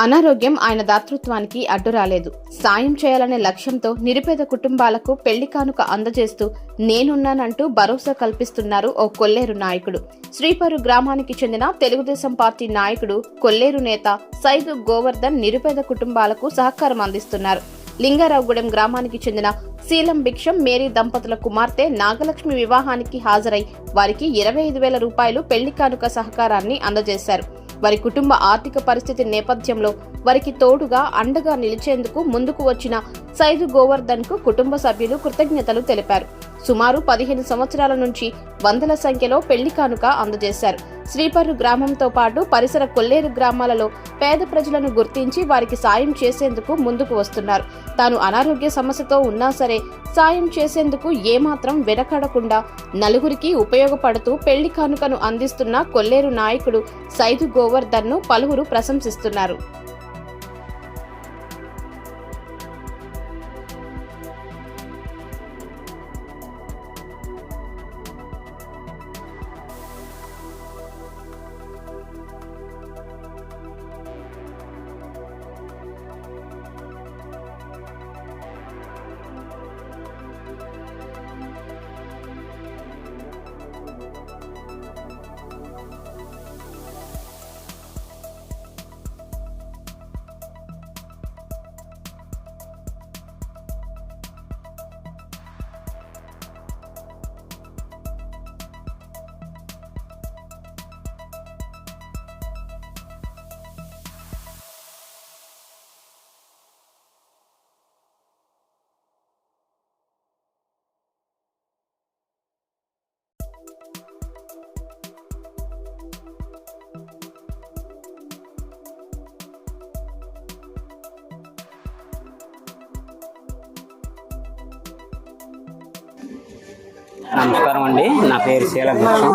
అనారోగ్యం ఆయన దాతృత్వానికి అడ్డు రాలేదు. సాయం చేయాలనే లక్ష్యంతో నిరుపేద కుటుంబాలకు పెళ్ళి కానుక అందజేస్తూ నేనున్నానంటూ భరోసా కల్పిస్తున్నారు ఓ కొల్లేరు నాయకుడు. శ్రీపరు గ్రామానికి చెందిన తెలుగుదేశం పార్టీ నాయకుడు కొల్లేరు నేత సైదు గోవర్ధన్ నిరుపేద కుటుంబాలకు సహకారం అందిస్తున్నారు. లింగారావుగూడెం గ్రామానికి చెందిన శీలం భిక్షం మేరీ దంపతుల కుమార్తె నాగలక్ష్మి వివాహానికి హాజరై వారికి ఇరవై ఐదు వేల రూపాయలు పెళ్ళి కానుక సహకారాన్ని అందజేశారు. వారి కుటుంబ ఆర్థిక పరిస్థితి నేపథ్యంలో వారికి తోడుగా అండగా నిలిచేందుకు ముందుకు వచ్చిన సైదు గోవర్ధన్కు కుటుంబ సభ్యులు కృతజ్ఞతలు తెలిపారు. సుమారు పదిహేను సంవత్సరాల నుంచి వందల సంఖ్యలో పెళ్ళి కానుక అందజేశారు. శ్రీపర్రు గ్రామంతో పాటు పరిసర కొల్లేరు గ్రామాలలో పేద ప్రజలను గుర్తించి వారికి సాయం చేసేందుకు ముందుకు వస్తున్నారు. తాను అనారోగ్య సమస్యతో ఉన్నా సరే సాయం చేసేందుకు ఏమాత్రం వెనకడకుండా నలుగురికి ఉపయోగపడుతూ పెళ్ళి కానుకను అందిస్తున్న కొల్లేరు నాయకుడు సైదు గోవర్ధన్ను పలువురు ప్రశంసిస్తున్నారు. నమస్కారం అండి. నా పేరు శీల భిక్షం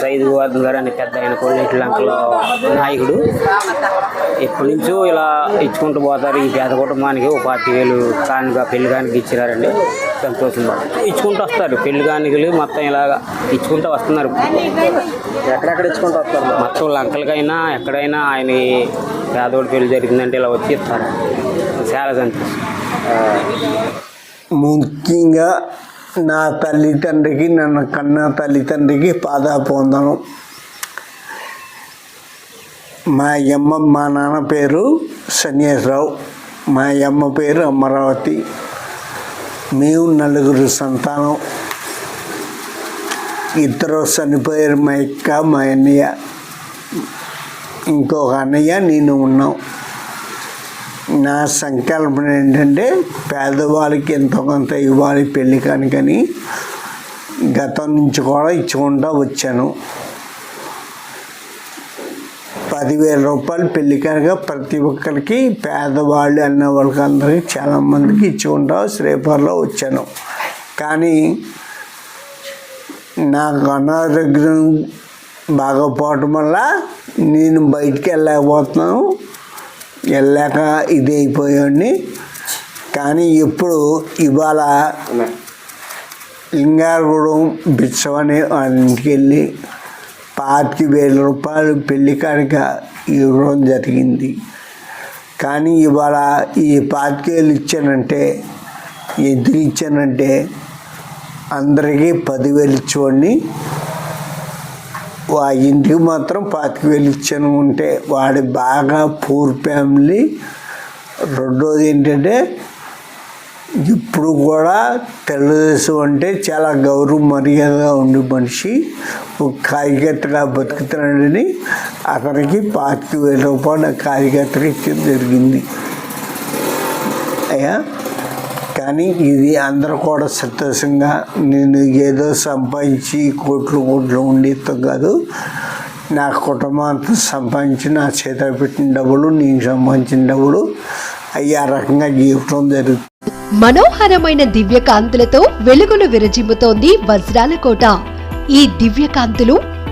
సైద్ గోవర్ధన్ గారు అని పెద్ద ఆయన కొల్లేటి లంకలో నాయకుడు. ఎప్పటి నుంచో ఇలా ఇచ్చుకుంటూ పోతారు. ఈ పేద కుటుంబానికి ఒక పార్టీ వేలు కానుక పెళ్ళి కానుక ఇచ్చినారండి. సంతోషం ఇచ్చుకుంటూ వస్తారు. పెళ్ళి కానుకలు మొత్తం ఇలాగా ఇచ్చుకుంటూ వస్తున్నారు. ఎక్కడెక్కడ ఇచ్చుకుంటూ వస్తారు? మొత్తం లంకలకైనా ఎక్కడైనా ఆయన పేదోడి పెళ్ళి జరిగిందంటే ఇలా వచ్చి ఇస్తారు. చాలా సంతోషం. ముఖ్యంగా నా తల్లిదండ్రికి నన్ను కన్న తల్లిదండ్రికి పాదాపోందనం మా అమ్మ మా నాన్న పేరు సన్యాసరావు. మా అమ్మ పేరు అమరావతి. మేము నలుగురు సంతానం. ఇద్దరు చనిపోయారు మా ఇక్క మా అన్నయ్య. ఇంకొక అన్నయ్య నేను ఉన్నాం. నా సంకల్పం ఏంటంటే పేదవాళ్ళకి ఎంతో కొంత ఇవ్వాలి పెళ్ళి కానికని గతం నుంచి కూడా ఇచ్చుకుంటూ వచ్చాను. పదివేల రూపాయలు పెళ్ళి కనుక ప్రతి ఒక్కరికి పేదవాళ్ళు అన్న వాళ్ళకి అందరికీ చాలామందికి ఇచ్చుకుంటా శ్రీపర్లో వచ్చాను. కానీ నాకు అనారోగ్యం బాగోపోవటం వల్ల నేను బయటికి వెళ్ళలేకపోతున్నాను. వెళ్ళాక ఇది అయిపోయాడిని కానీ ఇప్పుడు ఇవాళ లింగారగూడెం బిచ్చమని వాళ్ళ ఇంటికి వెళ్ళి పాతిక వేల రూపాయలు పెళ్ళి కాడిక ఇవ్వడం జరిగింది. కానీ ఇవాళ ఈ పాతిక వేలు ఇచ్చానంటే ఎందుకు ఇచ్చానంటే అందరికీ పదివేలు ఇచ్చేవాడిని. ఆ ఇంటికి మాత్రం పాతిక వేలు ఇచ్చాను. ఉంటే వాడి బాగా పూర్ ఫ్యామిలీ. రెండోది ఏంటంటే ఇప్పుడు కూడా తెలుగుదేశం అంటే చాలా గౌరవ మర్యాదగా ఉండే మనిషి. కార్యకర్తగా బతుకుతున్నాడని అతనికి పాతిక వేల రూపాయలు కార్యకర్తగా ఇచ్చడం జరిగింది. అయ్యా? కానీ ఇది అందరూ కూడా సంతోషంగా నేను ఏదో సంపాదించి కోట్లు కోట్లు ఉండేస్తాం కాదు. నా కుటుంబం అంతా సంపాదించి నా చేతిలో పెట్టిన డబ్బులు నేను సంపాదించిన డబ్బులు అవి ఆ రకంగా జీవితం జరుగుతుంది. మనోహరమైన దివ్య కాంతులతో వెలుగులు విరజిమ్ముతోంది వజ్రాల కోట. ఈ దివ్య కాంతులు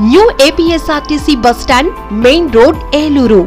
New APSRTC bus stand main road Eluru